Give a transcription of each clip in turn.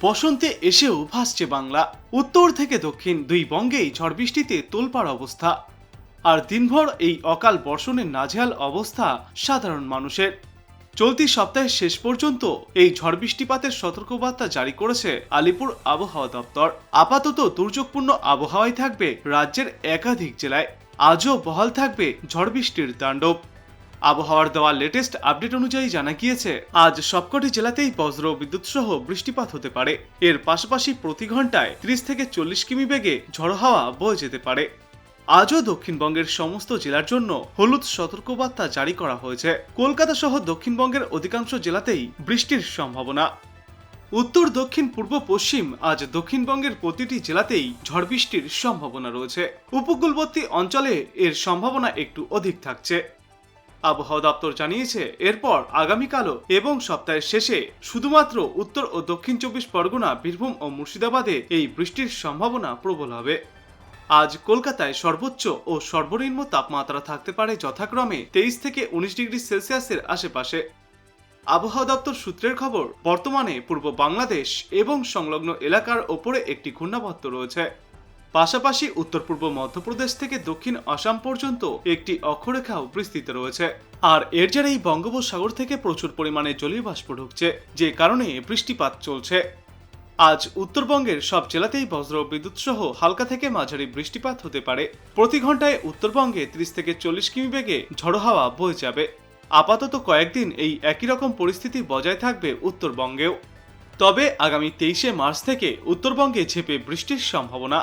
বসন্তে এসেও ভাসছে বাংলা। উত্তর থেকে দক্ষিণ দুই বঙ্গেই ঝড় বৃষ্টিতে তোলপাড় অবস্থা। আর দিনভর এই অকাল বর্ষণের নাজেহাল অবস্থা সাধারণ মানুষের। চলতি সপ্তাহের শেষ পর্যন্ত এই ঝড় বৃষ্টিপাতের সতর্কবার্তা জারি করেছে আলিপুর আবহাওয়া দপ্তর। আপাতত দুর্যোগপূর্ণ আবহাওয়াই থাকবে রাজ্যের একাধিক জেলায়। আজও বহাল থাকবে ঝড় বৃষ্টির তাণ্ডব। আবহাওয়ার দেওয়া লেটেস্ট আপডেট অনুযায়ী জানা গিয়েছে, আজ সবকটি জেলাতেই বজ্র বিদ্যুৎ সহ বৃষ্টিপাত হতে পারে। এর পাশাপাশি প্রতি ঘন্টায় ত্রিশ থেকে চল্লিশ কিমি বেগে ঝড়ো হাওয়া বয়ে যেতে পারে। আজও দক্ষিণবঙ্গের সমস্ত জেলার জন্য হলুদ সতর্কবার্তা জারি করা হয়েছে। কলকাতা সহ দক্ষিণবঙ্গের অধিকাংশ জেলাতেই বৃষ্টির সম্ভাবনা। উত্তর, দক্ষিণ, পূর্ব, পশ্চিম আজ দক্ষিণবঙ্গের প্রতিটি জেলাতেই ঝড় বৃষ্টির সম্ভাবনা রয়েছে। উপকূলবর্তী অঞ্চলে এর সম্ভাবনা একটু অধিক থাকছে। আবহাওয়া দপ্তর জানিয়েছে, এরপর আগামীকালও এবং সপ্তাহের শেষে শুধুমাত্র উত্তর ও দক্ষিণ চব্বিশ পরগনা, বীরভূম ও মুর্শিদাবাদে এই বৃষ্টির সম্ভাবনা প্রবল হবে। আজ কলকাতায় সর্বোচ্চ ও সর্বনিম্ন তাপমাত্রা থাকতে পারে যথাক্রমে তেইশ থেকে উনিশ ডিগ্রি সেলসিয়াসের আশেপাশে। আবহাওয়া দপ্তর সূত্রের খবর, বর্তমানে পূর্ব বাংলাদেশ এবং সংলগ্ন এলাকার ওপরে একটি ঘূর্ণাবর্ত রয়েছে। পাশাপাশি উত্তর পূর্ব মধ্যপ্রদেশ থেকে দক্ষিণ আসাম পর্যন্ত একটি অক্ষরেখাও বিস্তৃত রয়েছে। আর এর জেরেই বঙ্গোপসাগর থেকে প্রচুর পরিমাণে জলীয় বাষ্প ঢুকছে, যে কারণে বৃষ্টিপাত চলছে। আজ উত্তরবঙ্গের সব জেলাতেই বজ্র বিদ্যুৎ সহ হালকা থেকে মাঝারি বৃষ্টিপাত হতে পারে। প্রতি ঘন্টায় উত্তরবঙ্গে ত্রিশ থেকে চল্লিশ কিমি বেগে ঝড়ো হাওয়া বয়ে যাবে। আপাতত কয়েকদিন এই একই রকম পরিস্থিতি বজায় থাকবে উত্তরবঙ্গেও। তবে আগামী তেইশে মার্চ থেকে উত্তরবঙ্গে ঝেপে বৃষ্টির সম্ভাবনা।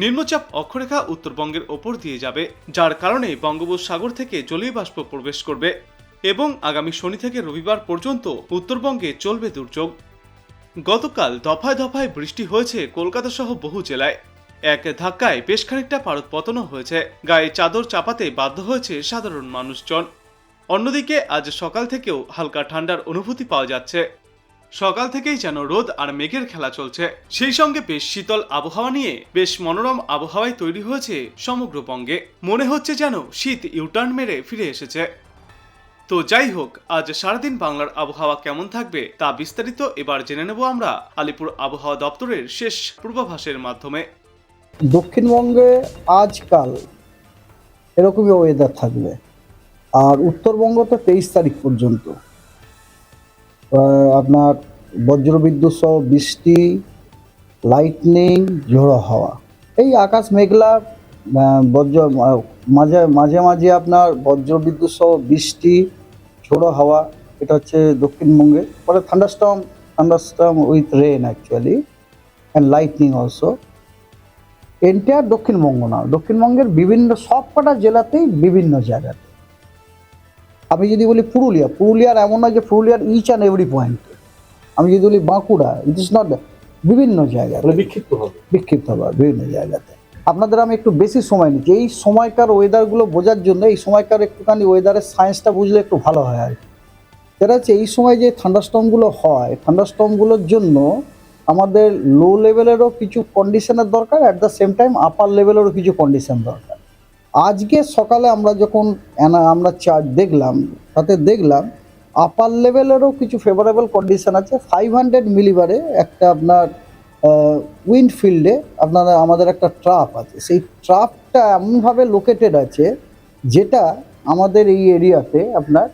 নিম্নচাপ অক্ষরেখা উত্তরবঙ্গের ওপর দিয়ে যাবে, যার কারণে বঙ্গোপসাগর থেকে জলীয় বাষ্প প্রবেশ করবে এবং আগামী শনি থেকে রবিবার পর্যন্ত উত্তরবঙ্গে চলবে দুর্যোগ। গতকাল দফায় দফায় বৃষ্টি হয়েছে কলকাতা সহ বহু জেলায়। এক ধাক্কায় বেশ খানিকটা পারদ পতনও হয়েছে। গায়ে চাদর চাপাতে বাধ্য হয়েছে সাধারণ মানুষজন। অন্যদিকে আজ সকাল থেকেও হালকা ঠান্ডার অনুভূতি পাওয়া যাচ্ছে। সকাল থেকেই যেন রোদ আর মেঘের খেলা চলছে। সেই সঙ্গে বেশ শীতল আবহাওয়া নিয়ে বেশ মনোরম আবহাওয়ায় তৈরি হয়েছে সমগ্র বঙ্গে। মনে হচ্ছে যেন শীত ইউটার্ন মেরে ফিরে এসেছে। তো যাই হোক, আজ সারাদিন বাংলার আবহাওয়া কেমন থাকবে তা বিস্তারিত এবার জেনে নেব আমরা আলিপুর আবহাওয়া দপ্তরের শেষ পূর্বাভাসের মাধ্যমে। দক্ষিণবঙ্গে আজকাল এরকমই ওয়েদার থাকবে। আর উত্তরবঙ্গ তো তেইশ তারিখ পর্যন্ত। আপনার বজ্রবিদ্যুৎ সহ বৃষ্টি লাইটনিং ঝোড়ো হাওয়া। এই আকাশ মেঘলা বজ্র মাঝে মাঝে মাঝে আপনার বজ্রবিদ্যুৎ সহ বৃষ্টি, ঝোড়ো হাওয়া, এটা হচ্ছে দক্ষিণবঙ্গে। পরে thunderstorm thunderstorm with rain actually and lightning also entire Dakshinbanga না, দক্ষিণবঙ্গের বিভিন্ন সব কটা জেলাতেই বিভিন্ন জায়গাতে। আমি যদি বলি পুরুলিয়া পুরুলিয়ার এমন নয় যে পুরুলিয়ার ইচ অ্যান্ড এভরি পয়েন্ট আমি যদি বলি বাঁকুড়া ইট ইস নট বিভিন্ন জায়গায় মানে বিক্ষিপ্ত হবে। বিক্ষিপ্ত হবে বিভিন্ন জায়গাতে। আপনাদের আমি একটু বেশি সময় নিচ্ছি। এই সময়কার ওয়েদারগুলো বোঝার জন্য এই সময়কার একটুখানি ওয়েদারের সায়েন্সটা বুঝলে একটু ভালো হয় আর কি। সেটা হচ্ছে এই সময় যে থান্ডারস্টর্মগুলো হয় থান্ডারস্টর্মগুলোর জন্য আমাদের লো লেভেলেরও কিছু কন্ডিশনের দরকার at the same time upper লেভেলেরও কিছু কন্ডিশন দরকার। আজকে সকালে আমরা যখন আমরা চার্ট দেখলাম, তাতে দেখলাম আপার লেভেলেরও কিছু ফেভারেবল কন্ডিশন আছে। ফাইভ হান্ড্রেড মিলিবারে একটা আপনার উইন্ড ফিল্ডে আপনারা, আমাদের একটা ট্রাপ আছে। সেই ট্রাপটা এমনভাবে লোকেটেড আছে যেটা আমাদের এই এরিয়াতে আপনার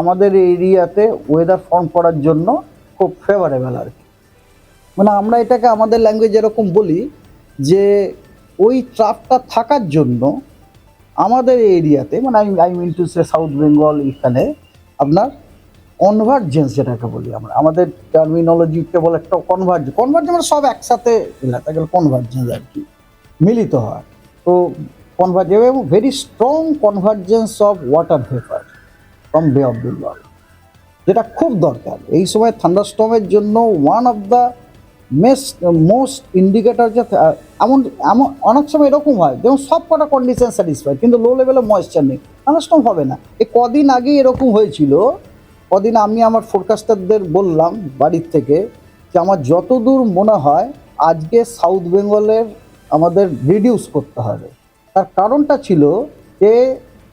আমাদের এই এরিয়াতে ওয়েদার ফর্ম করার জন্য খুব ফেভারেবল আর কি। মানে আমরা এটাকে আমাদের ল্যাঙ্গুয়েজ এরকম বলি যে ওই ট্রাপটা থাকার জন্য আমাদের এরিয়াতে মানে I I mean to say South Bengal এখানে আপনার কনভার্জেন্স যেটাকে বলি আমরা, আমাদের টার্মিনোলজিতে বলে একটা কনভার্জ কনভার্জ মানে সব একসাথে এলাকা গেলে কনভার্জেন্স আর কি, মিলিত হয়। তো কনভার্জ এবং very strong convergence of water vapour from Bay of Bengal যেটা খুব দরকার। এই সময় থান্ডারস্টর্মের জন্য one of the most most indicator যে এমন এমন, অনেক সময় এরকম হয়, যেমন সব কটা কন্ডিশন স্যাটিসফাইড কিন্তু লো লেভেলে ময়েশ্চার নেই থান্ডারস্টর্ম হবে না। এই কদিন আগে এরকম হয়েছিল, কদিন আমি আমার ফোরকাস্টারদের বললাম বাড়ির থেকে, যে আমার যতদূর মনে হয়, আজকে সাউথ বেঙ্গলের আমাদের রিডিউস করতে হবে। তার কারণটা ছিল যে,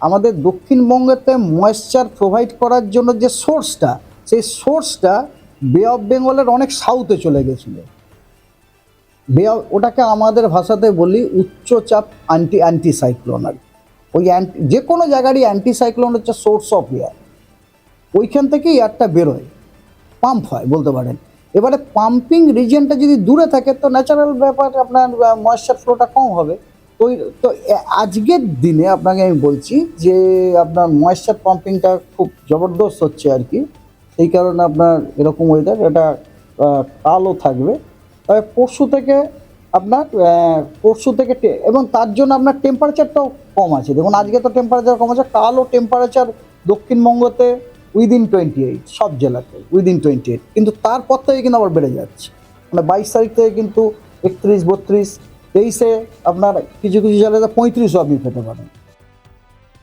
আমাদের দক্ষিণবঙ্গেতে ময়েশ্চার প্রোভাইড করার জন্য যে সোর্সটা সেই সোর্সটা বে অফ বেঙ্গলের অনেক সাউথে চলে গেছিল। বে ওটাকে আমাদের ভাষাতে বলি উচ্চচাপ অ্যান্টি অ্যান্টি সাইক্লোন আর ওই অ্যান্টি যে কোনো জায়গারই অ্যান্টি সাইক্লোন হচ্ছে সোর্স অফ এয়ার ওইখান থেকেই এয়ারটা বেরোয়। পাম্প হয়, বলতে পারেন। এবারে পাম্পিং রিজিয়নটা যদি দূরে থাকে, তো ন্যাচারাল ব্যাপার আপনার ময়েশ্চার ফ্লোটা কম হবে। তো তো আজকের দিনে আপনাকে আমি বলছি যে আপনার ময়েশ্চার পাম্পিংটা খুব জবরদস্ত হচ্ছে আর কি। সেই কারণে আপনার এরকম ওয়েদার এটা কালও থাকবে। তবে পরশু থেকে আপনার পরশু থেকে এবং তার জন্য আপনার টেম্পারেচারটাও কম আছে। দেখুন, আজকে তো টেম্পারেচার কম আছে কালো টেম্পারেচার দক্ষিণবঙ্গতে উইদিন টোয়েন্টি এইট সব জেলাতে উইদিন টোয়েন্টি এইট কিন্তু তারপর থেকে কিন্তু আবার বেড়ে যাচ্ছে। মানে বাইশ তারিখ থেকে কিন্তু একত্রিশ, বত্রিশ, তেইশে আপনার কিছু কিছু জেলাতে পঁয়ত্রিশও আপনি পেতে পারেন।